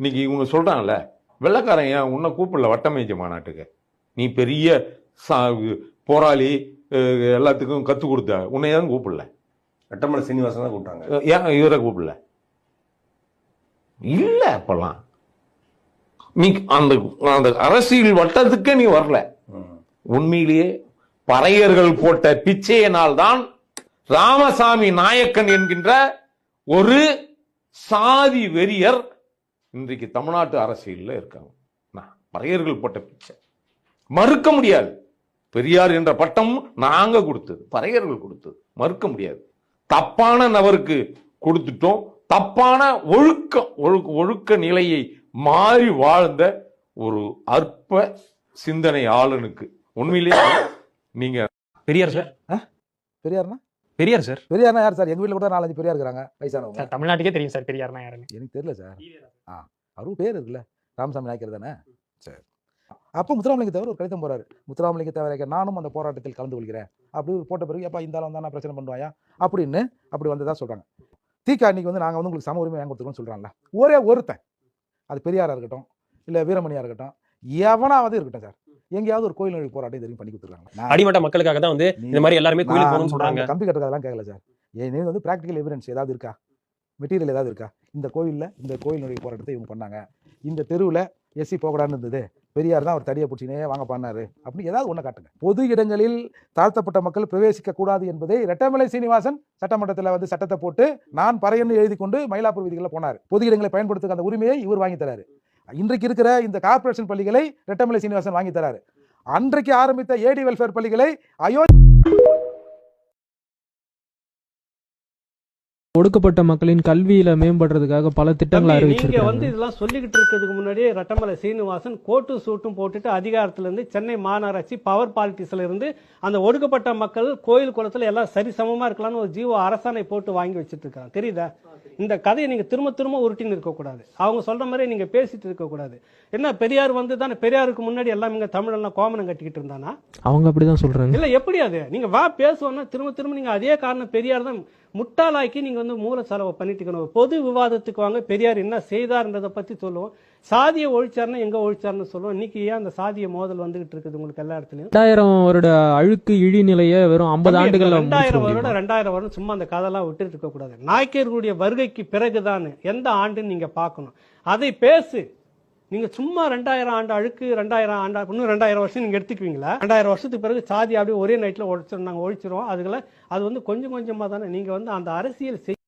இன்னைக்கு இவங்க சொல்றாங்கல்ல வெள்ளக்காரன் ஏன் உன்னை கூப்பிடல வட்டமேஜ மாநாட்டுக்கு? நீ பெரிய சா- போராளி எல்லாத்துக்கும் கத்து கொடுத்த உன்னை ஏன் கூப்பிடல? ரெட்டமலை சீனிவாசன் தான் கூப்பிட்டாங்க. ஏன் இவரை கூப்பிடல? இல்ல அப்பெல்லாம். நீ அந்த அந்த அரசியல் வட்டத்துக்கே நீ வரல. உண்மையிலேயே பறையர்கள் போட்ட பிச்சையினால் தான் ராமசாமி நாயக்கன் என்கின்ற ஒரு சாதி வெறியர் இன்றைக்கு தமிழ்நாட்டு அரசியல்ல இருக்காங்க. நான் பறையர்கள் போட்ட பிச்சை. மறுக்க முடியாது. பெரியார் என்ற பட்டம் நாங்க கொடுத்தது பறையர்கள் கொடுத்தது. மறுக்க முடியாது. தப்பான நபருக்கு கொடுத்துட்டோம். தப்பான ஒழுக்க ஒழுக்க ஒழுக்க நிலையை மாறி வாழ்ந்த ஒரு அற்ப சிந்தனை ஆளுனுக்கு. உண்மையிலேயே நீங்க பெரியார் சார். பெரியார்னா? பெரியார் சார். பெரியார்னா யார் சார்? எங்க வீட்ல கூட நாலஞ்சு பெரியார் இருக்கிறாங்க. வயசானவங்க. சார் தமிழ்நாட்டுக்கே தெரியும் சார் பெரியார்னா யாருன்னு. எனக்கு தெரியல சார். ஆ அவரு பேர் இருக்குல்ல. ராமசாமி நாயக்கர் தானே? சரி. அப்போ முத்துராமலிங்க தேவர் ஒரு கடிதம் போறாரு. முத்துராமலிங்க தேவரைக்க நானும் அந்த போராட்டத்தில் கலந்து கொள்கிறேன். அப்படி ஒரு போட்ட பிறகு எப்பா இந்த ஆள் வந்தா நான் பிரச்சனை பண்ணுவாயா? அப்படின்னு அப்படி வந்ததா சொல்றாங்க. தீக்கா அன்னைக்கு வந்து நாங்க வந்து உங்களுக்கு சம உரிமை வாங்கி கொடுத்துருக்கோம்னு சொல்றாங்கல்ல. ஒரே ஒருத்தன். அது பெரியாரா இருக்கட்டும் இல்ல வீரமணியா இருக்கட்டும் எவனாவது இருக்கட்டும் சார். எங்கேயாவது ஒரு கோயில் நுழைவு போராட்டம் இது பண்ணி கொடுத்துருக்காங்க. அடிமட்ட மக்களுக்காக தான் வந்து இந்த மாதிரி எல்லாருமே கோயிலுக்கு போகணும்னு சொல்றாங்க. கம்பி கட்டுறதெல்லாம் கேட்கல சார். ஏன் வந்து ப்ராக்டிக்கல் எவிடன்ஸ் ஏதாவது இருக்கா? மெட்டீரியல் ஏதாவது இருக்கா? இந்த கோயிலில் இந்த கோயிலுடைய போராட்டத்தை இவங்க பண்ணாங்க. இந்த தெருவில் எஸ்சி போகக்கூடாதுன்னு இருந்தது. பெரியார் தான் அவர் தடியை பிடிச்சினே வாங்க பண்ணாரு. அப்படின்னு ஏதாவது ஒன்று காட்டுங்க. பொது இடங்களில் தாழ்த்தப்பட்ட மக்கள் பிரவேசிக்க கூடாது என்பதை ரெட்டமலை சீனிவாசன் சட்டமன்றத்தில் வந்து சட்டத்தை போட்டு நான் பறையன்னு எழுதி கொண்டு மயிலாப்பூர் வீதிகளில் போனார். பொது இடங்களை பயன்படுத்துக்க அந்த உரிமையை இவர் வாங்கி தராரு. இன்றைக்கு இருக்கிற இந்த கார்ப்பரேஷன் பள்ளிகளை ரெட்டமலை சீனிவாசன் வாங்கி தராரு. அன்றைக்கு ஆரம்பித்த ஏடி வெல்ஃபேர் பள்ளிகளை அயோ ஒடுக்கப்பட்ட மக்களின் கல்வியில மேம்படுறதுக்காக பல திட்டங்களை தம்பி, நீங்க வந்து அறிவிச்சிருக்காங்க இதெல்லாம் சொல்லிக்கிட்டு இருக்கிறதுக்கு முன்னாடியே ரட்டமலை சீனிவாசன் கோட்டு சூட்டும் போட்டுட்டு அதிகாரத்துல இருந்து சென்னை மாநகராட்சி பவர் பாலிட்டிக்ஸ்ல இருந்து அந்த ஒடுக்கப்பட்ட மக்கள் கோயில் குளத்துல எல்லாம் சரிசமமா இருக்கலாம்னு ஒரு ஜீவோ அரசாணை போட்டு வாங்கி வச்சிட்டு இருக்காங்க. தெரியுதா? இந்த கதையை நீங்க திரும்ப திரும்ப உருட்டின்னு இருக்கக்கூடாது. அவங்க சொல்ற மாதிரி நீங்க பேசிட்டு இருக்கக்கூடாது. என்ன பெரியார் வந்து தானே பெரியாருக்கு முன்னாடி எல்லாம் இங்க தமிழெல்லாம் கோமனம் கட்டிக்கிட்டு இருந்தானா? அவங்க அப்படிதான் சொல்றாங்க. இல்ல எப்படி அது? நீங்க வா பேசுவோம்னா திரும்ப திரும்ப நீங்க அதே காரணம் பெரியார் தான் முட்டாளாக்கி நீங்க வந்து மூல செலவை பண்ணிட்டு இருக்கணும் பொது விவாதத்துக்கு வாங்க பெரியார் என்ன செய்தார்ன்றதை பத்தி சொல்லுவோம். சாதியை ஒழிச்சாருன்னா எங்க ஒழிச்சாருன்னு சொல்லுவோம். இன்னைக்கு ஏன் அந்த சாதிய மோதல் வந்துகிட்டு இருக்குது உங்களுக்கு எல்லா இடத்துலயும்? ரெண்டாயிரம் வருட அழுக்கு இழி நிலைய வெறும் ஐம்பது முடிச்சிட ரெண்டாயிரம்? வருடம் ரெண்டாயிரம் வருடம் சும்மா அந்த கதையெல்லாம் விட்டுட்டு இருக்க கூடாது. நாயக்கர்களுடைய வருகைக்கு பிறகுதான் எந்த ஆண்டுன்னு நீங்க பார்க்கணும். அதை பேசு. நீங்க சும்மா ரெண்டாயிரம் ஆண்டு அழுக்கு ரெண்டாயிரம் ஆண்டு இன்னும் ரெண்டாயிரம் வருஷம் நீங்க எடுத்துக்குவீங்களா? ரெண்டாயிரம் வருஷத்துக்கு பிறகு சாதி அப்படியே ஒரே நைட்ல ஒழிச்சிடும் நாங்க ஒழிச்சிருவோம். அதுகளை அது வந்து கொஞ்சம் கொஞ்சமா தானே நீங்க வந்து அந்த அரசியல் செய்